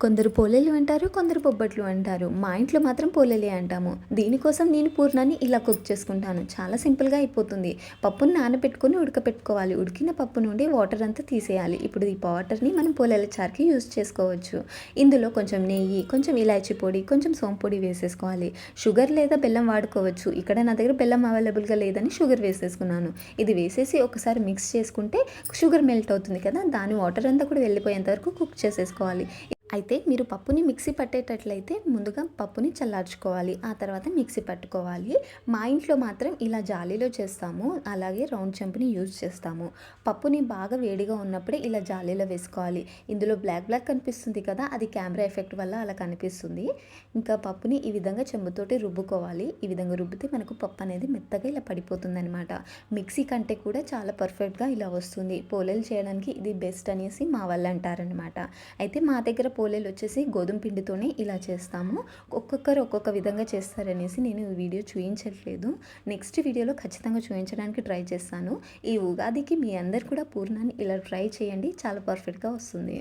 కొందరు పోలేలు అంటారు కొందరు బొబ్బట్లు అంటారు. మా ఇంట్లో మాత్రం పోలేలే అంటాము. దీనికోసం నేను పూర్ణాన్ని ఇలా కుక్ చేసుకుంటాను. చాలా సింపుల్గా అయిపోతుంది. పప్పును నానబెట్టుకొని ఉడకపెట్టుకోవాలి. ఉడికిన పప్పు నుండి వాటర్ అంతా తీసేయాలి. ఇప్పుడు ఈ వాటర్ని మనం పోలేల చారుకి యూజ్ చేసుకోవచ్చు. ఇందులో కొంచెం నెయ్యి కొంచెం ఇలాచి పొడి కొంచెం సోంపు పొడి వేసేసుకోవాలి. షుగర్ లేదా బెల్లం వాడుకోవచ్చు. ఇక్కడ నా దగ్గర బెల్లం అవైలబుల్గా లేదని షుగర్ వేసేసుకున్నాను. ఇది వేసేసి ఒకసారి మిక్స్ చేసుకుంటే షుగర్ మెల్ట్ అవుతుంది కదా దాని వాటర్ అంతా కూడా వెళ్ళిపోయేంత వరకు కుక్ చేసేసుకోవాలి. అయితే మీరు పప్పుని మిక్సీ పట్టేటట్లయితే ముందుగా పప్పుని చల్లార్చుకోవాలి. ఆ తర్వాత మిక్సీ పట్టుకోవాలి. మా ఇంట్లో మాత్రం ఇలా జాలీలో చేస్తాము. అలాగే రౌండ్ చెంపుని యూజ్ చేస్తాము. పప్పుని బాగా వేడిగా ఉన్నప్పుడే ఇలా జాలీలో వేసుకోవాలి. ఇందులో బ్లాక్ బ్లాక్ కనిపిస్తుంది కదా అది కెమెరా ఎఫెక్ట్ వల్ల అలా కనిపిస్తుంది. ఇంకా పప్పుని ఈ విధంగా చెంబుతోటి రుబ్బుకోవాలి. ఈ విధంగా రుబ్బితే మనకు పప్పు అనేది మెత్తగా ఇలా పడిపోతుంది అనమాట మిక్సీ కంటే కూడా చాలా పర్ఫెక్ట్గా ఇలా వస్తుంది. పోలేలు చేయడానికి ఇది బెస్ట్ అనేసి మా వాళ్ళు అంటారనమాట అయితే మా దగ్గర పోలేలు వచ్చేసి గోధుమ పిండితోనే ఇలా చేస్తాము. ఒక్కొక్కరు ఒక్కొక్క విధంగా చేస్తారనేసి నేను ఈ వీడియో చూపించట్లేదు నెక్స్ట్ వీడియోలో ఖచ్చితంగా చూపించడానికి ట్రై చేస్తాను. ఈ ఉగాదికి మీ అందరు కూడా పూర్ణాన్ని ఇలా ట్రై చేయండి. చాలా పర్ఫెక్ట్గా వస్తుంది.